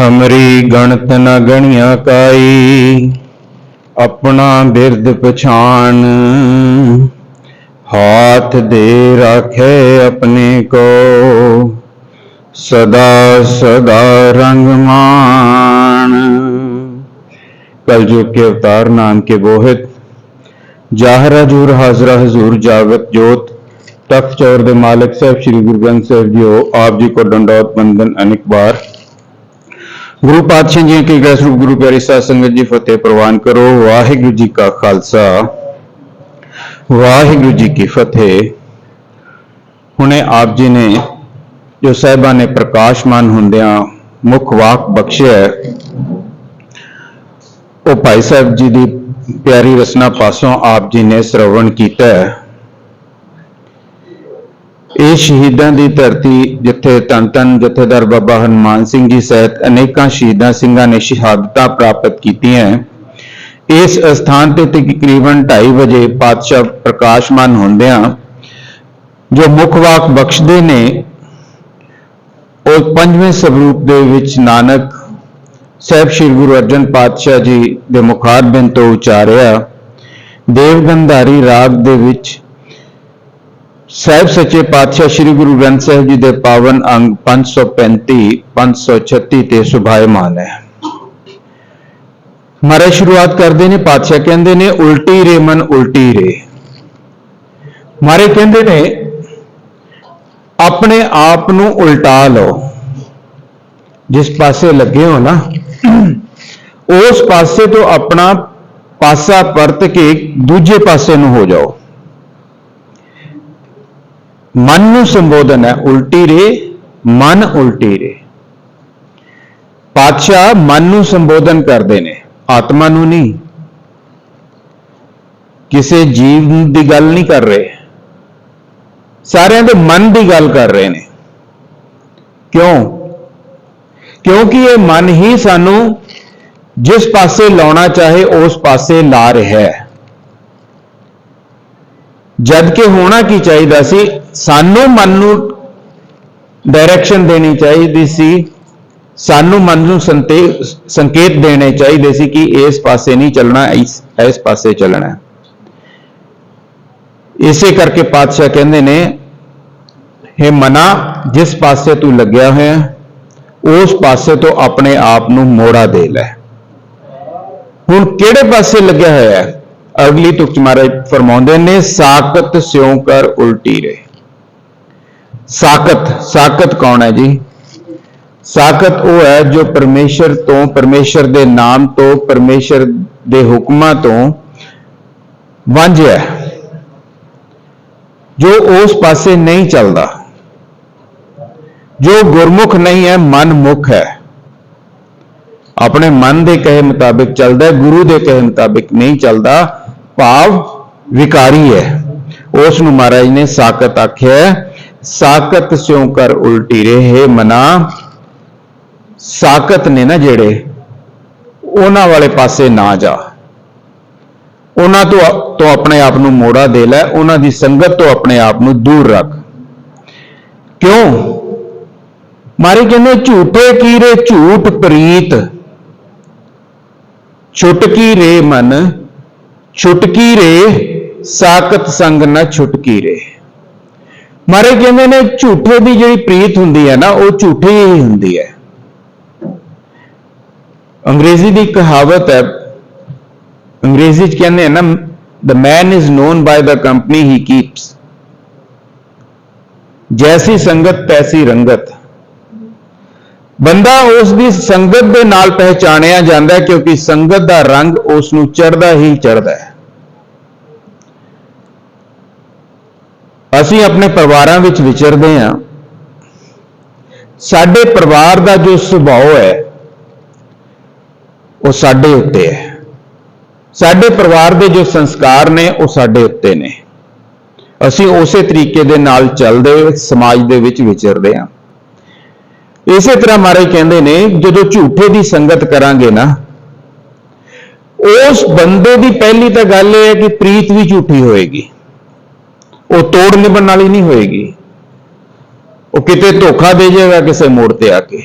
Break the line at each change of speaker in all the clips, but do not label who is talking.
ਹਮਰੀ ਗਣਤ ਨ ਗਣਿਆ ਕਾਈ ਆਪਣਾ ਬਿਰਦ ਪਛਾਨ ਹਾਥ ਦੇ ਰਾਖੇ ਆਪਣੇ ਕੋ ਸਦਾ ਸਦਾ ਰੰਗ ਮਾਨ कलयुग के अवतार नाम के बोहित जाहर हजूर हाजरा हजूर जागत जोत तख्त चौर ਦੇ ਮਾਲਕ ਸਾਹਿਬ ਸ੍ਰੀ ਗੁਰੂ ਗ੍ਰੰਥ ਸਾਹਿਬ ਜੀਓ ਆਪ ਜੀ ਕੋ ਡੰਡੌਤ ਬੰਦਨ ਅਨੇਕ ਬਾਰ ਗੁਰੂ ਪਾਤਸ਼ਾਹ ਜੀ ਕੀ ਗੈਸ ਰੂਪ ਗੁਰੂ ਪਿਆਰੀ ਸਾਧ ਸੰਗਤ ਜੀ, ਫਤਿਹ ਪ੍ਰਵਾਨ ਕਰੋ। ਵਾਹਿਗੁਰੂ ਜੀ ਕਾ ਖਾਲਸਾ। ਵਾਹਿਗੁਰੂ ਜੀ ਕੀ ਫਤਿਹ। ਹੁਣੇ ਆਪ ਜੀ ਨੇ ਜੋ ਸਾਹਿਬਾਂ ਨੇ ਪ੍ਰਕਾਸ਼ਮਾਨ ਹੁੰਦਿਆਂ ਮੁੱਖ ਵਾਕ ਬਖਸ਼ਿਆ ਉਹ ਭਾਈ ਸਾਹਿਬ ਜੀ ਦੀ ਪਿਆਰੀ ਰਸਨਾ ਪਾਸੋਂ ਆਪ ਜੀ ਨੇ ਸ਼ਰਵਣ ਕੀਤਾ ਹੈ। ਇਹ ਸ਼ਹੀਦਾਂ ਦੀ ਧਰਤੀ ਜਿੱਥੇ ਧੰਨ ਧੰਨ ਜਥੇਦਾਰ ਬਾਬਾ ਹਨੂਮਾਨ ਸਿੰਘ ਜੀ ਸਹਿਤ ਅਨੇਕਾਂ ਸ਼ਹੀਦਾਂ ਸਿੰਘਾਂ ਨੇ ਸ਼ਹਾਦਤਾਂ ਪ੍ਰਾਪਤ ਕੀਤੀਆਂ ਇਸ ਸਥਾਨ ਤੇ ਤਕਰੀਬਨ 2:30 ਵਜੇ ਪਾਤਸ਼ਾਹ ਪ੍ਰਕਾਸ਼ਮਾਨ ਹੁੰਦਿਆਂ ਜੋ ਮੁੱਖ ਵਾਕ ਬਖਸ਼ਦੇ ਨੇ, ਉਹ ਪੰਜਵੇਂ ਸਵਰੂਪ ਦੇ ਵਿੱਚ ਨਾਨਕ ਸਾਹਿਬ ਸ੍ਰੀ ਗੁਰੂ ਅਰਜਨ ਪਾਤਸ਼ਾਹ ਜੀ ਦੇ ਮੁਖਾਰਬਿੰਦ ਤੋਂ ਉਚਾਰਿਆ ਦੇਵ ਗੰਧਾਰੀ ਰਾਗ ਦੇ ਵਿੱਚ ਸਾਹਿਬ ਸੱਚੇ ਪਾਤਸ਼ਾਹ ਸ੍ਰੀ ਗੁਰੂ ਗ੍ਰੰਥ ਸਾਹਿਬ ਜੀ ਦੇ ਪਾਵਨ ਅੰਗ 535 536 ਤੇ ਸੁਭਾਇਮਾਨ ਹੈ। ਮਾਰੇ ਸ਼ੁਰੂਆਤ ਕਰਦੇ ਨੇ, ਪਾਤਸ਼ਾਹ ਕਹਿੰਦੇ ਨੇ, ਉਲਟੀ ਰੇ ਮਨ ਉਲਟੀ ਰੇ। ਮਾਰੇ ਕਹਿੰਦੇ ਨੇ, ਆਪਣੇ ਆਪ ਨੂੰ ਉਲਟਾ ਲਓ। ਜਿਸ ਪਾਸੇ ਲੱਗੇ ਹੋ ਨਾ, ਉਸ ਪਾਸੇ ਤੋਂ ਆਪਣਾ ਪਾਸਾ ਪਰਤ ਕੇ ਦੂਜੇ ਪਾਸੇ ਨੂੰ ਹੋ ਜਾਓ। ਮਨ ਨੂੰ ਸੰਬੋਧਨ ਹੈ, ਉਲਟੀ ਰੇ, ਮਨ ਉਲਟੀ ਰੇ। ਪਾਤਸ਼ਾਹ ਮਨ ਨੂੰ ਸੰਬੋਧਨ ਕਰਦੇ ਨੇ, ਆਤਮਾ ਨੂੰ ਨਹੀਂ। ਕਿਸੇ ਜੀਵ ਦੀ ਗੱਲ ਨਹੀਂ ਕਰ ਰਹੇ। ਸਾਰਿਆਂ ਦੇ ਮਨ ਦੀ ਗੱਲ ਕਰ ਰਹੇ ਨੇ। ਕਿਉਂ? ਕਿਉਂਕਿ ਇਹ ਮਨ ਹੀ ਸਾਨੂੰ ਜਿਸ ਪਾਸੇ ਲਾਉਣਾ ਚਾਹੇ, ਉਸ ਪਾਸੇ ਲਾ ਰਿਹਾ ਹੈ। ਜਦ ਕਿ ਹੋਣਾ ਕੀ ਚਾਹੀਦਾ ਸੀ ਸਾਨੂੰ ਮਨ ਨੂੰ ਡਾਇਰੈਕਸ਼ਨ ਦੇਣੀ ਚਾਹੀਦੀ ਸੀ। ਸਾਨੂੰ ਮਨ ਨੂੰ ਸੰਤੇ- ਸੰਕੇਤ ਦੇਣੇ ਚਾਹੀਦੇ ਸੀ ਕਿ ਇਸ ਪਾਸੇ ਨਹੀਂ ਚੱਲਣਾ, ਇਸ ਇਸ ਪਾਸੇ ਚੱਲਣਾ। ਇਸੇ ਕਰਕੇ ਪਾਤਸ਼ਾਹ ਕਹਿੰਦੇ ਨੇ हे ਮਨਾ, ਜਿਸ ਪਾਸੇ ਤੂੰ ਲੱਗਿਆ ਹੋਇਆ, ਉਸ ਪਾਸੇ ਤੋਂ ਆਪਣੇ ਆਪ ਨੂੰ ਮੋੜਾ ਦੇ ਲੈ। ਹੁਣ ਕਿਹੜੇ ਪਾਸੇ ਲੱਗਿਆ ਹੋਇਆ ਹੈ? ਅਗਲੀ ਤੁਕਚ ਚ ਮਹਾਰਾਜ ਫਰਮਾਉਂਦੇ ਨੇ ਸਾਕਤ ਸਿਉ ਕਰ ਉਲਟੀ ਰੇ ਸਾਕਤ ਸਾਕਤ ਕੌਣ ਹੈ ਜੀ? ਸਾਕਤ ਉਹ ਹੈ ਜੋ ਪਰਮੇਸ਼ਰ ਤੋਂ, ਪਰਮੇਸ਼ਰ ਦੇ ਨਾਮ ਤੋਂ, ਪਰਮੇਸ਼ਰ ਦੇ ਹੁਕਮਾਂ ਤੋਂ ਵਾਂਝਿਆ ਜੋ ਉਸ ਪਾਸੇ ਨਹੀਂ ਚੱਲਦਾ, ਜੋ ਗੁਰਮੁਖ ਨਹੀਂ ਹੈ, ਮਨ ਮੁਖ ਹੈ। ਆਪਣੇ ਮਨ ਦੇ ਕਹੇ ਮੁਤਾਬਿਕ ਚੱਲਦਾ ਹੈ, ਗੁਰੂ ਦੇ ਕਹੇ ਮੁਤਾਬਿਕ ਨਹੀਂ ਚੱਲਦਾ, ਭਾਵ ਵਿਕਾਰੀ ਹੈ। ਉਸ ਨੂੰ ਮਹਾਰਾਜ ਨੇ ਸਾਕਤ ਆਖਿਆ ਸਾਕਤ ਸਿਉ ਕਰ ਉਲਟੀ ਰਹੇ ਮਨਾ। ਸਾਕਤ ਨੇ ਨਾ ਜਿਹੜੇ ਉਹਨਾਂ ਵਾਲੇ ਪਾਸੇ ਨਾ ਜਾ। ਉਹਨਾਂ ਤੋਂ ਤੋਂ ਆਪਣੇ ਆਪ ਨੂੰ ਮੋੜਾ ਦੇ ਲੈ, ਉਹਨਾਂ ਦੀ ਸੰਗਤ ਤੋਂ ਆਪਣੇ ਆਪ ਨੂੰ ਦੂਰ ਰੱਖ। ਕਿਉਂ? ਮਾਰੇ ਕਹਿੰਦੇ, ਝੂਠੇ ਕੀਰੇ, ਝੂਠ ਪ੍ਰੀਤ। ਛੁਟਕੀ ਰੇ ਮਨ? ਛੁਟਕੀ ਰੇ? ਸਾਕਤ ਸੰਗ ਨਾ ਛੁਟਕੀ ਰੇ? ਮਾਰੇ ਕਹਿੰਦੇ ਨੇ ਝੂਠੇ ਦੀ ਜਿਹੜੀ ਪ੍ਰੀਤ ਹੁੰਦੀ ਹੈ ਨਾ, ਉਹ ਝੂਠੀ ਹੀ ਹੁੰਦੀ ਹੈ। ਅੰਗਰੇਜ਼ੀ ਦੀ ਕਹਾਵਤ ਹੈ, ਅੰਗਰੇਜ਼ੀ ਚ ਕਹਿੰਦੇ ਆ ਨਾ the man is known by the company he keeps ਜੈਸੀ ਸੰਗਤ, ਤੈਸੀ ਰੰਗਤ। ਬੰਦਾ ਉਸ ਦੀ ਸੰਗਤ ਦੇ ਨਾਲ ਪਹਿਚਾਣਿਆ ਜਾਂਦਾ ਕਿਉਂਕਿ ਸੰਗਤ ਦਾ ਰੰਗ ਉਸ ਨੂੰ ਚੜਦਾ ਹੀ ਚੜਦਾ ਹੈ। ਅਸੀਂ ਆਪਣੇ ਪਰਿਵਾਰਾਂ ਵਿੱਚ ਵਿਚਰਦੇ ਹਾਂ। ਸਾਡੇ ਪਰਿਵਾਰ ਦਾ ਜੋ ਸੁਭਾਅ ਹੈ, ਉਹ ਸਾਡੇ ਉੱਤੇ ਹੈ। ਸਾਡੇ ਪਰਿਵਾਰ ਦੇ ਜੋ ਸੰਸਕਾਰ ਨੇ, ਉਹ ਸਾਡੇ ਉੱਤੇ ਨੇ। ਅਸੀਂ ਉਸੇ ਤਰੀਕੇ ਦੇ ਨਾਲ ਚੱਲਦੇ ਸਮਾਜ ਦੇ ਵਿੱਚ ਵਿਚਰਦੇ ਹਾਂ। ਇਸੇ ਤਰ੍ਹਾਂ ਮਾਰੇ ਕਹਿੰਦੇ ਨੇ, ਜਦੋਂ ਝੂਠੇ ਦੀ ਸੰਗਤ ਕਰਾਂਗੇ ਨਾ, ਉਸ ਬੰਦੇ ਦੀ ਪਹਿਲੀ ਤਾਂ ਗੱਲ ਇਹ ਹੈ ਕਿ ਪ੍ਰੀਤ ਵੀ ਝੂਠੀ ਹੋਏਗੀ। ਉਹ ਤੋੜ ਨਿਭਣ ਵਾਲੀ ਨਹੀਂ ਹੋਏਗੀ। ਉਹ ਕਿਤੇ ਧੋਖਾ ਦੇ ਜਾਏਗਾ ਕਿਸੇ ਮੋੜ ਤੇ ਆ ਕੇ।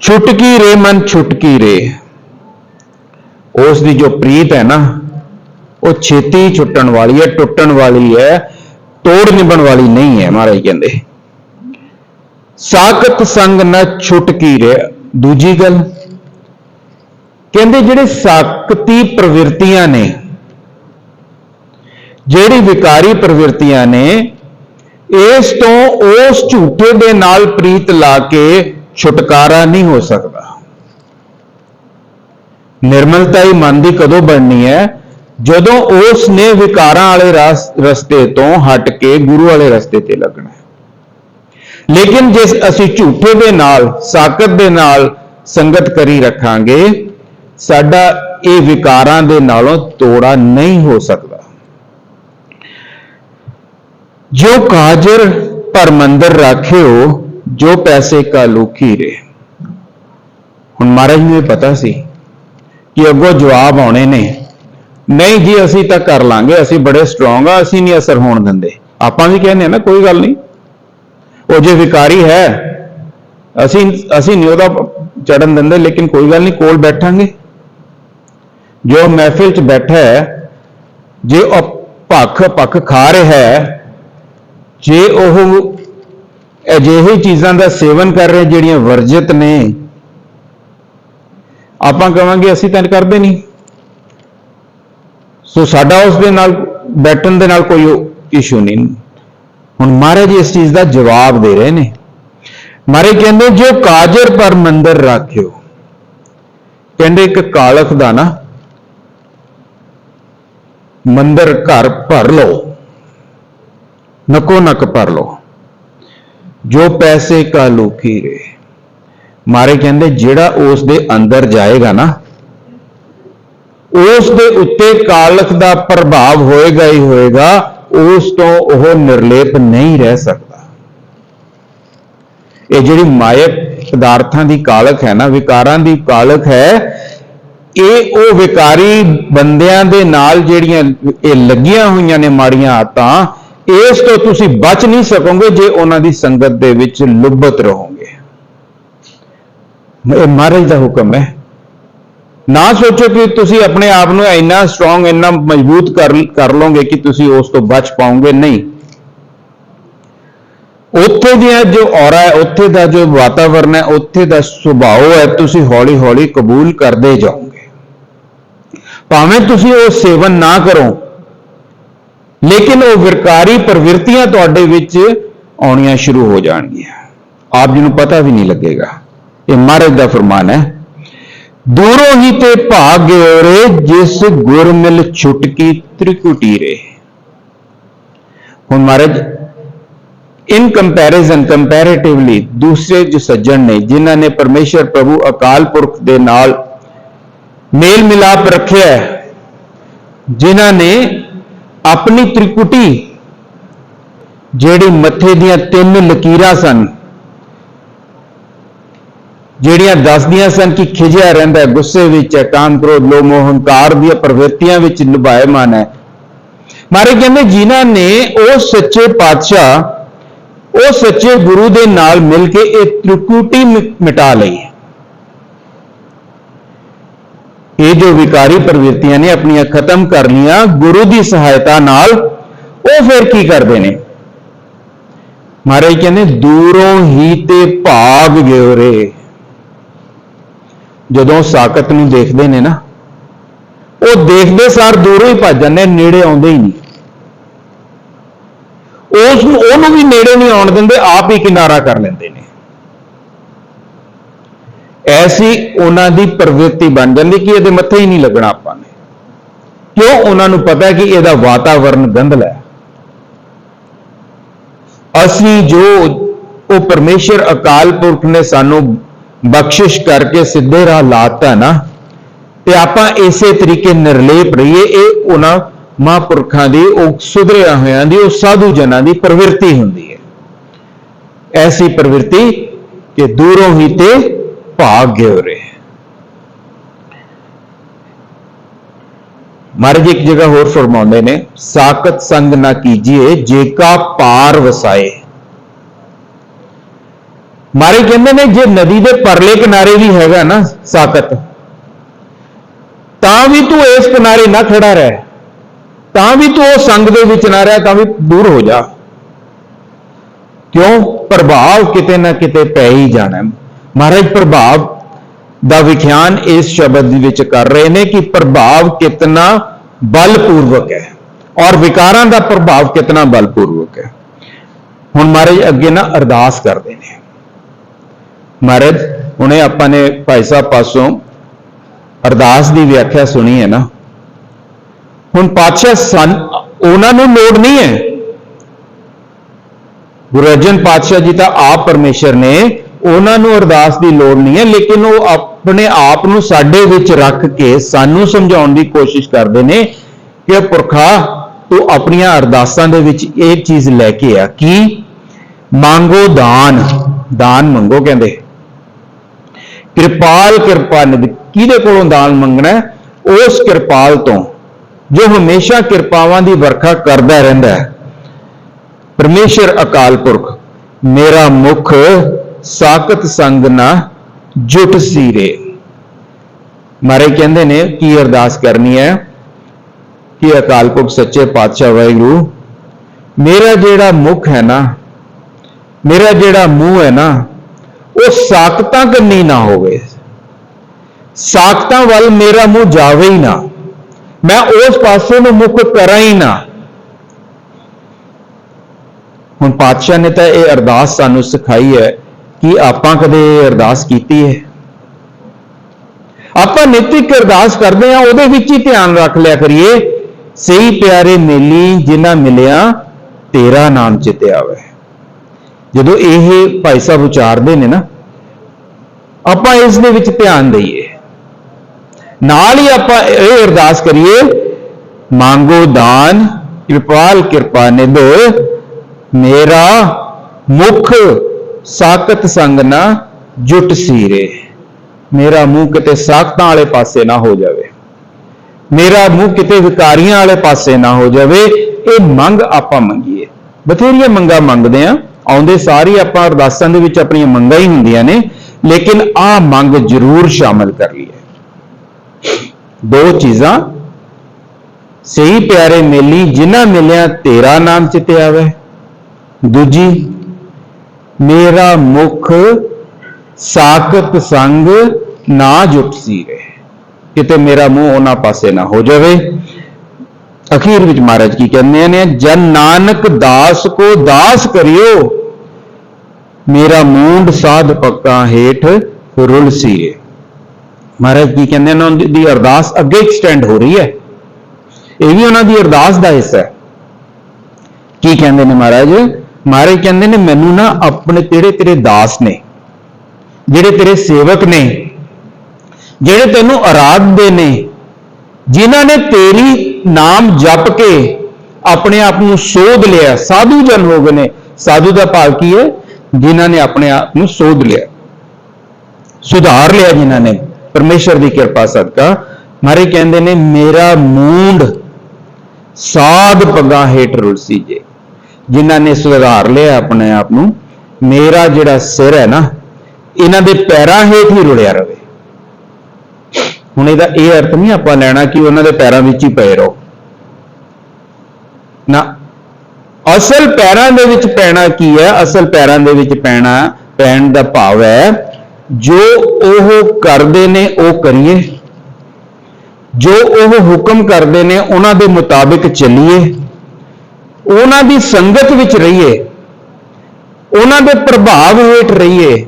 ਛੁਟਕੀ ਰੇ ਮਨ ਛੁਟਕੀ ਰੇ। ਉਸ ਦੀ ਜੋ ਪ੍ਰੀਤ ਹੈ ਨਾ, ਉਹ ਛੇਤੀ ਛੁੱਟਣ ਵਾਲੀ ਹੈ, ਟੁੱਟਣ ਵਾਲੀ ਹੈ, ਤੋੜ ਨਿਭਣ ਵਾਲੀ ਨਹੀਂ ਹੈ ਮਹਾਰਾਜ ਕਹਿੰਦੇ। ਸਾਖਤ ਸੰਗ ਨਾ ਛੁਟਕੀ ਰੇ। ਦੂਜੀ ਗੱਲ, ਕਹਿੰਦੇ ਜਿਹੜੇ ਸਾਕਤੀ ਪ੍ਰਵਿਰਤੀਆਂ ਨੇ ਜਿਹੜੀ ਵਿਕਾਰੀ ਪ੍ਰਵਿਰਤੀਆਂ ਨੇ, ਇਸ ਤੋਂ ਉਸ ਝੂਠੇ ਦੇ ਨਾਲ ਪ੍ਰੀਤ ਲਾ ਕੇ ਛੁਟਕਾਰਾ ਨਹੀਂ ਹੋ ਸਕਦਾ। ਨਿਰਮਲਤਾ ਹੀ ਮਨ ਦੀ ਕਦੋਂ ਬਣਨੀ ਹੈ? ਜਦੋਂ ਉਸ ਨੇ ਵਿਕਾਰਾਂ ਵਾਲੇ ਰਸ- ਰਸਤੇ ਤੋਂ ਹਟ ਕੇ ਗੁਰੂ ਵਾਲੇ ਰਸਤੇ ਤੇ ਲੱਗਣਾ ਹੈ। ਲੇਕਿਨ ਜੇ ਅਸੀਂ ਝੂਠੇ ਦੇ ਨਾਲ, ਸਾਕਤ ਦੇ ਨਾਲ ਸੰਗਤ ਕਰੀ ਰੱਖਾਂਗੇ, ਸਾਡਾ ਇਹ ਵਿਕਾਰਾਂ ਦੇ ਨਾਲੋਂ ਤੋੜਾ ਨਹੀਂ ਹੋ ਸਕਦਾ। ਜੋ ਕਾਜਰ ਪਰ ਮੰਦਰ ਰੱਖਿਓ, ਜੋ ਪੈਸੇ ਕਾ ਲੂਖੀ ਰੇ ਹੁਣ ਮਹਾਰਾਜ ਨੂੰ ਇਹ ਪਤਾ ਸੀ ਕਿ ਅੱਗੋਂ ਜਵਾਬ ਆਉਣੇ ਨੇ, ਨਹੀਂ ਜੀ, ਅਸੀਂ ਤਾਂ ਕਰ ਲਾਂਗੇ, ਅਸੀਂ ਬੜੇ ਸਟਰੋਂਗ ਆ, ਅਸੀਂ ਨਹੀਂ ਅਸਰ ਹੋਣ ਦਿੰਦੇ। ਆਪਾਂ ਵੀ ਕਹਿੰਦੇ ਆ ਨਾ, ਕੋਈ ਗੱਲ ਨਹੀਂ। ਉਹ ਜੇ ਵਿਕਾਰੀ ਹੈ, ਅਸੀਂ ਅਸੀਂ ਨਹੀਂ ਉਹਦਾ ਚੜਨ ਦਿੰਦੇ, ਲੇਕਿਨ ਕੋਈ ਗੱਲ ਨਹੀਂ, ਕੋਲ ਬੈਠਾਂਗੇ। ਜੋ ਮਹਿਫਿਲ 'ਚ ਬੈਠਾ ਹੈ, ਜੇ ਉਹ ਭੱਖ ਭੱਖ ਖਾ ਰਿਹਾ ਹੈ ਜੇ ਉਹ ਅਜਿਹੀ ਚੀਜ਼ਾਂ ਦਾ ਸੇਵਨ ਕਰ ਰਹੇ ਜਿਹੜੀਆਂ ਵਰਜਿਤ ਨੇ, ਆਪਾਂ ਕਹਾਂਗੇ ਅਸੀਂ ਤਾਂ ਕਰਦੇ ਨਹੀਂ। ਸੋ ਸਾਡਾ ਉਸ ਦੇ ਨਾਲ ਬੈਠਣ ਦੇ ਨਾਲ ਕੋਈ ਇਸ਼ੂ ਨਹੀਂ। ਹੁਣ ਮਹਾਰਾਜ ਇਸ ਚੀਜ਼ ਦਾ ਜਵਾਬ ਦੇ ਰਹੇ ਨੇ। ਮਹਾਰਾਜ ਕਹਿੰਦੇ, ਜੋ ਕਾਜਰ ਪਰ ਮੰਦਰ ਰੱਖਿਓ। ਕਹਿੰਦੇ, ਇੱਕ ਕਾਲਖ ਦਾ ਨਾ ਮੰਦਰ ਘਰ ਭਰ ਲਓ। ਨਕੋ ਨਕ ਭਰ ਲਓ। ਜੋ ਪੈਸੇ ਕਾ ਲੂਕੀ ਰੇ ਮਾਰੇ ਕਹਿੰਦੇ, ਜਿਹੜਾ ਉਸ ਦੇ ਅੰਦਰ ਜਾਏਗਾ ਨਾ ਉਸ ਦੇ ਉੱਤੇ ਕਾਲਖ ਦਾ ਪ੍ਰਭਾਵ ਹੋਏਗਾ ਹੀ ਹੋਏਗਾ, ਉਸ ਤੋਂ ਉਹ ਨਿਰਲੇਪ ਨਹੀਂ ਰਹਿ ਸਕਦਾ। ਇਹ ਜਿਹੜੀ ਮਾਇਕ ਪਦਾਰਥਾਂ ਦੀ ਕਾਲਖ ਹੈ ਨਾ, ਵਿਕਾਰਾਂ ਦੀ ਕਾਲਖ ਹੈ, ਇਹ ਉਹ ਵਿਕਾਰੀ ਬੰਦਿਆਂ ਦੇ ਨਾਲ ਜਿਹੜੀਆਂ ਇਹ ਲੱਗੀਆਂ ਹੋਈਆਂ ਨੇ ਮਾੜੀਆਂ ਆਤਾਂ ਇਸ ਤੋਂ ਤੁਸੀਂ ਬਚ ਨਹੀਂ ਸਕੋਗੇ ਜੇ ਉਹਨਾਂ ਦੀ ਸੰਗਤ ਦੇ ਵਿੱਚ ਲੁੱਬਤ ਰਹੋਗੇ। ਇਹ ਮਹਾਰਾਜ ਦਾ ਹੁਕਮ ਹੈ। ਨਾ ਸੋਚੋ ਕਿ ਤੁਸੀਂ ਆਪਣੇ ਆਪ ਨੂੰ ਇੰਨਾ ਸਟਰੋਂਗ ਇੰਨਾ ਮਜ਼ਬੂਤ ਕਰ ਕਰ ਲਓਗੇ ਕਿ ਤੁਸੀਂ ਉਸ ਤੋਂ ਬਚ ਪਾਓਗੇ। ਨਹੀਂ। ਉੱਥੇ ਦੀਆਂ ਜੋ ਔਰਾ ਹੈ, ਉੱਥੇ ਦਾ ਜੋ ਵਾਤਾਵਰਣ ਹੈ, ਉੱਥੇ ਦਾ ਸੁਭਾਅ ਹੈ, ਤੁਸੀਂ ਹੌਲੀ ਹੌਲੀ ਕਬੂਲ ਕਰਦੇ ਜਾਓਗੇ। ਭਾਵੇਂ ਤੁਸੀਂ ਉਹ ਸੇਵਨ ਨਾ ਕਰੋ ਲੇਕਿਨ ਉਹ ਵਿਰਕਾਰੀ ਪ੍ਰਵਿਰਤੀਆਂ ਤੁਹਾਡੇ ਵਿੱਚ ਆਉਣੀਆਂ ਸ਼ੁਰੂ ਹੋ ਜਾਣਗੀਆਂ। ਆਪ ਜੀ ਨੂੰ ਪਤਾ ਵੀ ਨਹੀਂ ਲੱਗੇਗਾ। ਇਹ ਮਹਾਰਾਜ ਦਾ ਫਰਮਾਨ ਹੈ, ਦੂਰੋਂ ਹੀ ਤੇ ਭਾਗ ਰੇ ਜਿਸ ਗੁਰ ਮਿਲ ਛੁਟਕੀ ਤ੍ਰਿਕੁਟੀ ਰੇ। ਹੁਣ ਮਹਾਰਾਜ ਇਨ ਕੰਪੈਰੀਜ਼ਨ ਕੰਪੈਰੀਟਿਵਲੀ ਦੂਸਰੇ ਜੋ ਸੱਜਣ ਨੇ, ਜਿਨ੍ਹਾਂ ਨੇ ਪਰਮੇਸ਼ਰ ਪ੍ਰਭੂ ਅਕਾਲ ਪੁਰਖ ਦੇ ਨਾਲ ਮੇਲ ਮਿਲਾਪ ਰੱਖਿਆ ਹੈ, ਜਿਨ੍ਹਾਂ ਨੇ ਆਪਣੀ ਤ੍ਰਿਕੁਟੀ, ਜਿਹੜੀ ਮੱਥੇ ਦੀਆਂ ਤਿੰਨ ਲਕੀਰਾਂ ਸਨ, ਜਿਹੜੀਆਂ ਦੱਸਦੀਆਂ ਸਨ ਕਿ ਖਿਜਿਆ ਰਹਿੰਦਾ ਹੈ, ਗੁੱਸੇ ਵਿੱਚ ਹੈ, ਕਾਮ ਕ੍ਰੋਧ, ਲੋਭ, ਮੋਹ, ਹੰਕਾਰ ਦੀਆਂ ਪ੍ਰਵਿਰਤੀਆਂ ਵਿੱਚ ਨਿਭਾਇਮਾਨ ਹੈ। ਮਾਰੇ ਕਹਿੰਦੇ, ਜਿਨ੍ਹਾਂ ਨੇ ਉਹ ਸੱਚੇ ਪਾਤਸ਼ਾਹ, ਉਹ ਸੱਚੇ ਗੁਰੂ ਦੇ ਨਾਲ ਮਿਲ ਕੇ ਇਹ ਤ੍ਰਿਕੁਟੀ ਮਿ- ਮਿਟਾ ਲਈ ਇਹ ਜੋ ਵਿਕਾਰੀ ਪ੍ਰਵਿਰਤੀਆਂ ਨੇ ਆਪਣੀਆਂ ਖਤਮ ਕਰ ਲੀਆਂ ਗੁਰੂ ਦੀ ਸਹਾਇਤਾ ਨਾਲ, ਉਹ ਫਿਰ ਕੀ ਕਰਦੇ ਨੇ? ਮਹਾਰਾਜ ਕਹਿੰਦੇ, ਦੂਰੋਂ ਹੀ ਤੇ ਭਾਗ ਗਿਓ ਰੇ ਜਦੋਂ ਸਾਕਤ ਨੂੰ ਦੇਖਦੇ ਨੇ ਨਾ, ਉਹ ਦੇਖਦੇ ਸਾਰ ਦੂਰੋਂ ਹੀ ਭੱਜ ਜਾਂਦੇ, ਨੇੜੇ ਆਉਂਦੇ ਹੀ ਨਹੀਂ। ਉਸ ਨੂੰ, ਉਹਨੂੰ ਵੀ ਨੇੜੇ ਨਹੀਂ ਆਉਣ ਦਿੰਦੇ, ਆਪ ਹੀ ਕਿਨਾਰਾ ਕਰ ਲੈਂਦੇ ਨੇ। ਐਸੀ ਉਹਨਾਂ ਦੀ ਪ੍ਰਵਿਰਤੀ ਬਣ ਜਾਂਦੀ ਕਿ ਇਹਦੇ ਮੱਥੇ ਹੀ ਨਹੀਂ ਲੱਗਣਾ ਆਪਾਂ ਨੇ। ਕਿਉਂ ਉਹਨਾਂ ਨੂੰ ਪਤਾ ਕਿ ਇਹਦਾ ਵਾਤਾਵਰਣ ਗੰਧਲਾ ਹੈ? ਅਸੀਂ ਜੋ ਉਹ ਪਰਮੇਸ਼ਰ ਅਕਾਲ ਪੁਰਖ ਨੇ ਸਾਨੂੰ ਬਖਸ਼ਿਸ਼ ਕਰਕੇ ਸਿੱਧੇ ਰਾਹ ਲਾਤਾ ਨਾ, ਤੇ ਆਪਾਂ ਇਸੇ ਤਰੀਕੇ ਨਿਰਲੇਪ ਰਹੀਏ, ਇਹ ਉਹਨਾਂ ਮਹਾਂਪੁਰਖਾਂ ਦੀ, ਉਹ ਸੁਧਰਿਆ ਹੋਇਆਂ ਦੀ, ਉਹ ਸਾਧੂ ਜਨਾਂ ਦੀ ਪ੍ਰਵਿਰਤੀ ਹੁੰਦੀ ਹੈ। ਐਸੀ ਪ੍ਰਵਿਰਤੀ ਕਿ ਦੂਰੋਂ ਹੀ ਤੇ ਭਾਗ ਗਿਓ ਰੇ ਮਹਾਰਾਜ ਇੱਕ ਜਗ੍ਹਾ ਹੋਰ ਫਰਮਾਉਂਦੇ ਨੇ ਸਾਕਤ ਸੰਗ ਨਾ ਕੀਜੀਏ ਜੇਕਾ ਪਾਰ ਵਸਾਏ ਮਾਰੇ ਕਹਿੰਦੇ ਨੇ ਜੇ ਨਦੀ ਦੇ ਪਰਲੇ ਕਿਨਾਰੇ ਵੀ ਹੈਗਾ ਨਾ ਸਾਕਤ ਤਾਂ ਵੀ ਤੂੰ ਇਸ ਕਿਨਾਰੇ ਨਾ ਖੜਾ ਰਹਿ ਤਾਂ ਵੀ ਤੂੰ ਉਹ ਸੰਗ ਦੇ ਵਿੱਚ ਨਾ ਰਹਿ ਤਾਂ ਵੀ ਦੂਰ ਹੋ ਜਾ ਕਿਉਂ ਪ੍ਰਭਾਵ ਕਿਤੇ ਨਾ ਕਿਤੇ ਪੈ ਹੀ ਜਾਣਾ ਮਹਾਰਾਜ ਪ੍ਰਭਾਵ ਦਾ ਵਿਖਿਆਨ ਇਸ ਸ਼ਬਦ ਦੇ ਵਿੱਚ ਕਰ ਰਹੇ ਨੇ ਕਿ ਪ੍ਰਭਾਵ ਕਿਤਨਾ ਬਲਪੂਰਵਕ ਹੈ ਔਰ ਵਿਕਾਰਾਂ ਦਾ ਪ੍ਰਭਾਵ ਕਿਤਨਾ ਬਲਪੂਰਵਕ ਹੈ। ਹੁਣ ਮਹਾਰਾਜ ਅੱਗੇ ਨਾ ਅਰਦਾਸ ਕਰਦੇ ਨੇ। ਮਹਾਰਾਜ, ਹੁਣੇ ਆਪਾਂ ਨੇ ਭਾਈ ਸਾਹਿਬ ਪਾਸੋਂ ਅਰਦਾਸ ਦੀ ਵਿਆਖਿਆ ਸੁਣੀ ਹੈ ਨਾ। ਹੁਣ ਪਾਤਸ਼ਾਹ ਸਨ, ਉਹਨਾਂ ਨੂੰ ਲੋੜ ਨਹੀਂ ਹੈ। ਗੁਰੂ ਅਰਜਨ ਪਾਤਸ਼ਾਹ ਜੀ ਤਾਂ ਆਪ ਪਰਮੇਸ਼ਰ ਨੇ ਉਹਨਾਂ ਨੂੰ ਅਰਦਾਸ ਦੀ ਲੋੜ ਨਹੀਂ ਹੈ, ਲੇਕਿਨ ਉਹ ਆਪਣੇ ਆਪ ਨੂੰ ਸਾਡੇ ਵਿੱਚ ਰੱਖ ਕੇ ਸਾਨੂੰ ਸਮਝਾਉਣ ਦੀ ਕੋਸ਼ਿਸ਼ ਕਰਦੇ ਨੇ ਕਿ ਪੁਰਖਾ, ਤੂੰ ਆਪਣੀਆਂ ਅਰਦਾਸਾਂ ਦੇ ਵਿੱਚ ਇਹ ਚੀਜ਼ ਲੈ ਕੇ ਆ। ਕਿ? ਮੰਗੋ ਦਾਨ। ਦਾਨ ਮੰਗੋ ਕਹਿੰਦੇ। ਕਿਰਪਾਲ ਕਿਰਪਾ ਨਿਧ। ਕਿਹਦੇ ਕੋਲੋਂ ਦਾਨ ਮੰਗਣਾ ਉਸ ਕਿਰਪਾਲ ਤੋਂ, ਜੋ ਹਮੇਸ਼ਾ ਕਿਰਪਾਵਾਂ ਦੀ ਵਰਖਾ ਕਰਦਾ ਰਹਿੰਦਾ ਹੈ। ਪਰਮੇਸ਼ਰ ਅਕਾਲ ਪੁਰਖ, ਮੇਰਾ ਮੁਖ ਸਾਖਤ ਸੰਗ ਨਾ ਜੁਟ ਸੀਰੇ। ਮਾਰੇ ਕਹਿੰਦੇ ਨੇ, ਕੀ ਅਰਦਾਸ ਕਰਨੀ ਹੈ? ਕਿ ਅਕਾਲ ਪੁਰਖ ਸੱਚੇ ਪਾਤਸ਼ਾਹ ਵਾਹਿਗੁਰੂ, ਮੇਰਾ ਜਿਹੜਾ ਮੁਖ ਹੈ ਨਾ, ਮੇਰਾ ਜਿਹੜਾ ਮੂੰਹ ਹੈ ਨਾ, ਉਹ ਸਾਖਤਾਂ ਕੰਨੀ ਨਾ ਹੋਵੇ। ਸਾਖਤਾਂ ਵੱਲ ਮੇਰਾ ਮੂੰਹ ਜਾਵੇ ਹੀ ਨਾ। ਮੈਂ ਉਸ ਪਾਸੇ ਨੂੰ ਮੁਖ ਕਰਾਂ ਹੀ ਨਾ। ਹੁਣ ਪਾਤਸ਼ਾਹ ਨੇ ਤਾਂ ਇਹ ਅਰਦਾਸ ਸਾਨੂੰ ਸਿਖਾਈ ਹੈ ਕਿ ਆਪਾਂ ਕਦੇ ਅਰਦਾਸ ਕੀਤੀ ਹੈ? ਆਪਾਂ ਨੈਤਿਕ ਅਰਦਾਸ ਕਰਦੇ ਆ ਉਹਦੇ ਵਿੱਚ ਹੀ ਧਿਆਨ ਰੱਖ ਲਿਆ ਕਰੀਏ। ਸਹੀ ਪਿਆਰੇ ਮੇਲੀ ਜਿਨ੍ਹਾਂ ਮਿਲਿਆ, ਤੇਰਾ ਨਾਮ ਚਿਤਿਆ ਆਵੇ ਜਦੋਂ ਇਹ ਭਾਈ ਸਾਹਿਬ ਉਚਾਰਦੇ ਨੇ ਨਾ, ਆਪਾਂ ਇਸ ਦੇ ਵਿੱਚ ਧਿਆਨ ਦਈਏ। ਨਾਲ ਹੀ ਆਪਾਂ ਇਹ ਅਰਦਾਸ ਕਰੀਏ, ਮੰਗੋ ਦਾਨ, ਕਿਰਪਾਲ ਕਿਰਪਾ ਨਿਧ ਮੇਰਾ ਮੁਖ ਸਾਖਤ ਸੰਗ ਨਾ ਜੁਟ ਸੀਰੇ। ਮੇਰਾ ਮੂੰਹ ਕਿਤੇ ਸਾਖਤਾਂ ਵਾਲੇ ਪਾਸੇ ਨਾ ਹੋ ਜਾਵੇ। ਮੇਰਾ ਮੂੰਹ ਕਿਤੇ ਵਿਕਾਰੀਆਂ ਵਾਲੇ ਪਾਸੇ ਨਾ ਹੋ ਜਾਵੇ। ਇਹ ਮੰਗ ਆਪਾਂ ਮੰਗੀਏ। ਬਥੇਰੀਆਂ ਮੰਗਾਂ ਮੰਗਦੇ ਆ। ਆਉਂਦੇ ਸਾਰੀ ਆਪਾਂ ਅਰਦਾਸਾਂ ਦੇ ਵਿੱਚ ਆਪਣੀਆਂ ਮੰਗਾਂ ਹੀ ਹੁੰਦੀਆਂ ਨੇ। ਲੇਕਿਨ ਆ ਮੰਗ ਜ਼ਰੂਰ ਸ਼ਾਮਲ ਕਰ ਲਈਏ। ਦੋ ਚੀਜ਼ਾਂ। ਸਹੀ ਪਿਆਰੇ ਮੇਲੀ, ਜਿਨ੍ਹਾਂ ਮਿਲਿਆ ਤੇਰਾ ਨਾਮ ਚਿਤੇ ਆਵੇ। ਦੂਜੀ ਮੇਰਾ ਮੁਖ ਸਾਖਤ ਸੰਗ ਨਾ ਜੁਟ ਸੀਰੇ ਕਿਤੇ ਮੇਰਾ ਮੂੰਹ ਉਹਨਾਂ ਪਾਸੇ ਨਾ ਹੋ ਜਾਵੇ। ਅਖੀਰ ਵਿੱਚ ਮਹਾਰਾਜ ਕੀ ਕਹਿੰਦੇ ਨੇ, ਜਨ ਨਾਨਕ ਦਾਸ ਕੋ ਦਾਸ ਕਰਿਓ, ਮੇਰਾ ਮੂੰਡ ਸਾਧ ਪੱਕਾ ਹੇਠ ਰੁਲ ਸੀਏ ਮਹਾਰਾਜ ਕੀ ਕਹਿੰਦੇ ਨੇ, ਉਹਨਾਂ ਦੀ ਅਰਦਾਸ ਅੱਗੇ ਐਕਸਟੈਂਡ ਹੋ ਰਹੀ ਹੈ। ਇਹ ਵੀ ਉਹਨਾਂ ਦੀ ਅਰਦਾਸ ਦਾ ਹਿੱਸਾ ਹੈ। ਕੀ ਕਹਿੰਦੇ ਨੇ ਮਹਾਰਾਜ? ਮਹਾਰਾਜ ਕਹਿੰਦੇ ਨੇ, ਮੈਨੂੰ ਨਾ ਆਪਣੇ ਤੇਰੇ ਤੇਰੇ ਦਾਸ ਨੇ, ਜਿਹੜੇ ਤੇਰੇ ਸੇਵਕ ਨੇ, ਜਿਹੜੇ ਤੈਨੂੰ ਆਰਾਧਦੇ ਨੇ, ਜਿਨ੍ਹਾਂ ਨੇ ਤੇਰੀ ਨਾਮ ਜਪ ਕੇ ਆਪਣੇ ਆਪ ਨੂੰ ਸੋਧ ਲਿਆ, ਸਾਧੂ ਜਨ ਹੋ ਗਏ ਨੇ। ਸਾਧੂ ਦਾ ਭਾਵ ਕੀ ਹੈ? ਜਿਨ੍ਹਾਂ ਨੇ ਆਪਣੇ ਆਪ ਨੂੰ ਸੋਧ ਲਿਆ, ਸੁਧਾਰ ਲਿਆ ਜਿਨ੍ਹਾਂ ਨੇ। ਪਰਮੇਸ਼ਰ ਦੀ ਕਿਰਪਾ ਸਦਕਾ। ਮਾਰੇ ਕਹਿੰਦੇ ਨੇ, ਮੇਰਾ ਮੂੰਡ ਸਾਧ ਪੱਗਾਂ ਹੇਠ ਰੁਲਸੀ ਜੇ। ਜਿਨ੍ਹਾਂ ਨੇ ਸੁਧਾਰ ਲਿਆ ਆਪਣੇ ਆਪ ਨੂੰ, ਮੇਰਾ ਜਿਹੜਾ ਸਿਰ ਹੈ ਨਾ, ਇਹਨਾਂ ਦੇ ਪੈਰਾਂ ਹੇਠ ਹੀ ਰੁੜਿਆ ਰਵੇ। ਹੁਣ ਇਹਦਾ ਇਹ ਅਰਥ ਨਹੀਂ ਆਪਾਂ ਲੈਣਾ ਕਿ ਉਹਨਾਂ ਦੇ ਪੈਰਾਂ ਵਿੱਚ ਹੀ ਪਏ ਰਹੋ। ਨਾ, ਅਸਲ ਪੈਰਾਂ ਦੇ ਵਿੱਚ ਪੈਣਾ ਕੀ ਹੈ? ਅਸਲ ਪੈਰਾਂ ਦੇ ਵਿੱਚ ਪੈਣਾ, ਪੈਣ ਦਾ ਭਾਵ ਹੈ, ਜੋ ਉਹ ਕਰਦੇ ਨੇ, ਉਹ ਕਰੀਏ। ਜੋ ਉਹ ਹੁਕਮ ਕਰਦੇ ਨੇ, ਉਹਨਾਂ ਦੇ ਮੁਤਾਬਿਕ ਚੱਲੀਏ। ਉਹਨਾਂ ਦੀ ਸੰਗਤ ਵਿੱਚ ਰਹੀਏ, ਉਹਨਾਂ ਦੇ ਪ੍ਰਭਾਵ ਹੇਠ ਰਹੀਏ,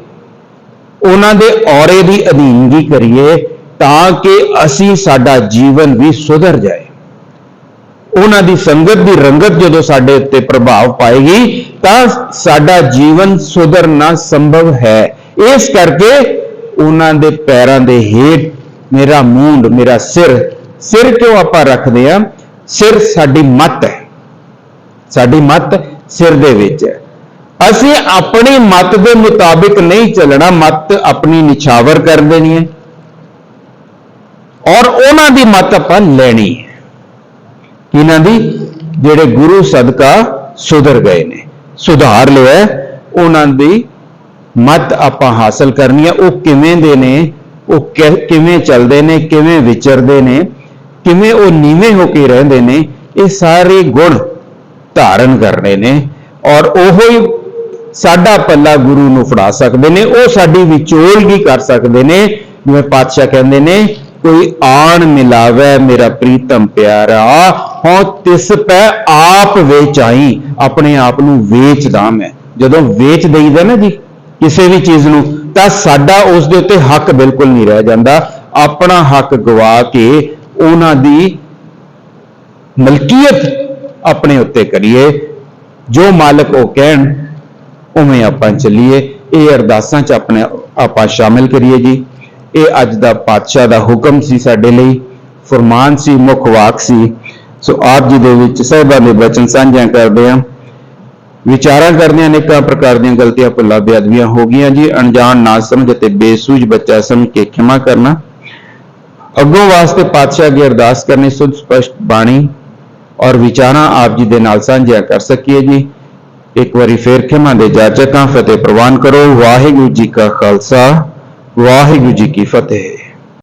ਉਹਨਾਂ ਦੇ ਔਰੇ ਦੀ ਅਧੀਨਗੀ ਕਰੀਏ ਤਾਂ ਕਿ ਅਸੀਂ ਸਾਡਾ ਜੀਵਨ ਵੀ ਸੁਧਰ ਜਾਏ। ਉਹਨਾਂ ਦੀ ਸੰਗਤ ਦੀ ਰੰਗਤ ਜਦੋਂ ਸਾਡੇ ਉੱਤੇ ਪ੍ਰਭਾਵ ਪਾਏਗੀ ਤਾਂ ਸਾਡਾ ਜੀਵਨ ਸੁਧਰਨਾ ਸੰਭਵ ਹੈ। ਇਸ ਕਰਕੇ ਉਹਨਾਂ ਦੇ ਪੈਰਾਂ ਦੇ ਹੇਠ ਮੇਰਾ ਮੂੰਡ, ਮੇਰਾ ਸਿਰ ਸਿਰ ਕਿਉਂ ਆਪਾਂ ਰੱਖਦੇ ਆ ਸਿਰ ਸਾਡੀ ਮੱਤ ਹੈ। ਸਾਡੀ ਮੱਤ ਸਿਰ ਦੇ ਵਿੱਚ ਹੈ। ਅਸੀਂ ਆਪਣੀ ਮੱਤ ਦੇ ਮੁਤਾਬਿਕ ਨਹੀਂ ਚੱਲਣਾ, ਮੱਤ ਆਪਣੀ ਨਿਛਾਵਰ ਕਰ ਦੇਣੀ ਹੈ। ਔਰ ਉਹਨਾਂ ਦੀ ਮੱਤ ਆਪਾਂ ਲੈਣੀ ਹੈ। ਇਹਨਾਂ ਦੀ? ਜਿਹੜੇ ਗੁਰੂ ਸਦਕਾ ਸੁਧਰ ਗਏ ਨੇ। ਸੁਧਾਰ ਲਿਆ ਉਹਨਾਂ ਦੀ ਮਤ ਆਪਾਂ ਹਾਸਲ ਕਰਨੀ ਹੈ। ਉਹ ਕਿਵੇਂ ਦੇ ਨੇ? ਉਹ ਕਿ- ਕਿਵੇਂ ਚੱਲਦੇ ਨੇ? ਕਿਵੇਂ ਵਿਚਰਦੇ ਨੇ? ਕਿਵੇਂ ਉਹ ਨੀਵੇਂ ਹੋ ਕੇ ਰਹਿੰਦੇ ਨੇ? ਇਹ ਸਾਰੇ ਗੁਣ ਧਾਰਨ ਕਰਨੇ ਨੇ ਔਰ ਉਹੋ ਹੀ ਸਾਡਾ ਪੱਲਾ ਗੁਰੂ ਨੂੰ ਫੜਾ ਸਕਦੇ ਨੇ, ਉਹ ਸਾਡੀ ਵਿਚੋਲ ਵੀ ਕਰ ਸਕਦੇ ਨੇ। ਜਿਵੇਂ ਪਾਤਸ਼ਾਹ ਕਹਿੰਦੇ ਨੇ, ਕੋਈ ਆਣ ਮਿਲਾਵੇ ਮੇਰਾ ਪ੍ਰੀਤਮ ਪਿਆਰਾ, ਹਉ ਤਿਸ ਪੈ ਆਪ ਵੇਚਾਈ, ਆਪਣੇ ਆਪ ਨੂੰ ਵੇਚਦਾ ਮੈਂ। ਜਦੋਂ ਵੇਚ ਦਈਦਾ ਨਾ ਜੀ ਕਿਸੇ ਵੀ ਚੀਜ਼ ਨੂੰ, ਤਾਂ ਸਾਡਾ ਉਸ ਦੇ ਉੱਤੇ ਹੱਕ ਬਿਲਕੁਲ ਨਹੀਂ ਰਹਿ ਜਾਂਦਾ। ਆਪਣਾ ਹੱਕ ਗਵਾ ਕੇ ਉਹਨਾਂ ਦੀ ਮਲਕੀਅਤ ਆਪਣੇ ਉੱਤੇ ਕਰੀਏ। ਜੋ ਮਾਲਕ ਉਹ ਕਹਿਣ, ਉਵੇਂ ਆਪਾਂ ਚੱਲੀਏ। ਇਹ ਅਰਦਾਸਾਂ 'ਚ ਆਪਣੇ ਆਪਾਂ ਸ਼ਾਮਿਲ ਕਰੀਏ ਜੀ। ਇਹ ਅੱਜ ਦਾ ਪਾਤਸ਼ਾਹ ਦਾ ਹੁਕਮ ਸੀ ਸਾਡੇ ਲਈ। ਫਰਮਾਨ ਸੀ, ਮੁੱਖ ਵਾਕ ਸੀ। ਸੋ ਆਪ ਜੀ ਦੇ ਵਿੱਚ ਸਹਿਬਾਂ ਦੇ ਬਚਨ ਸਾਂਝਾ ਕਰਦੇ ਹਾਂ ਵਿਚਾਰਾਂ ਕਰਦੇ ਹਾਂ ਅਨੇਕਾਂ ਪ੍ਰਕਾਰ ਦੀਆਂ ਗਲਤੀਆਂ ਭੁੱਲਾਂ ਬੇਅਦਬੀਆਂ ਹੋ ਗਈਆਂ ਜੀ। ਅਣਜਾਣ ਨਾ ਸਮਝ ਅਤੇ ਬੇਸੂਝ ਬੱਚਾ ਸਮਝ ਕੇ ਖਿਮਾ ਕਰਨਾ। ਅੱਗੋਂ ਵਾਸਤੇ ਪਾਤਸ਼ਾਹ ਅੱਗੇ ਅਰਦਾਸ ਕਰਨੀ ਸੁਧ ਸਪਸ਼ਟ ਬਾਣੀ। ਔਰ ਵਿਚਾਰਾਂ ਆਪ ਜੀ ਦੇ ਨਾਲ ਸਾਂਝੀਆਂ ਕਰ ਸਕੀਏ ਜੀ। ਇੱਕ ਵਾਰੀ ਫੇਰ ਖਿਮਾ ਦੇ ਜਾਚਕਾਂ ਫਤਿਹ ਪ੍ਰਵਾਨ ਕਰੋ। ਵਾਹਿਗੁਰੂ ਜੀ ਕਾ ਖਾਲਸਾ, ਵਾਹਿਗੁਰੂ ਜੀ ਕੀ ਫਤਿਹ।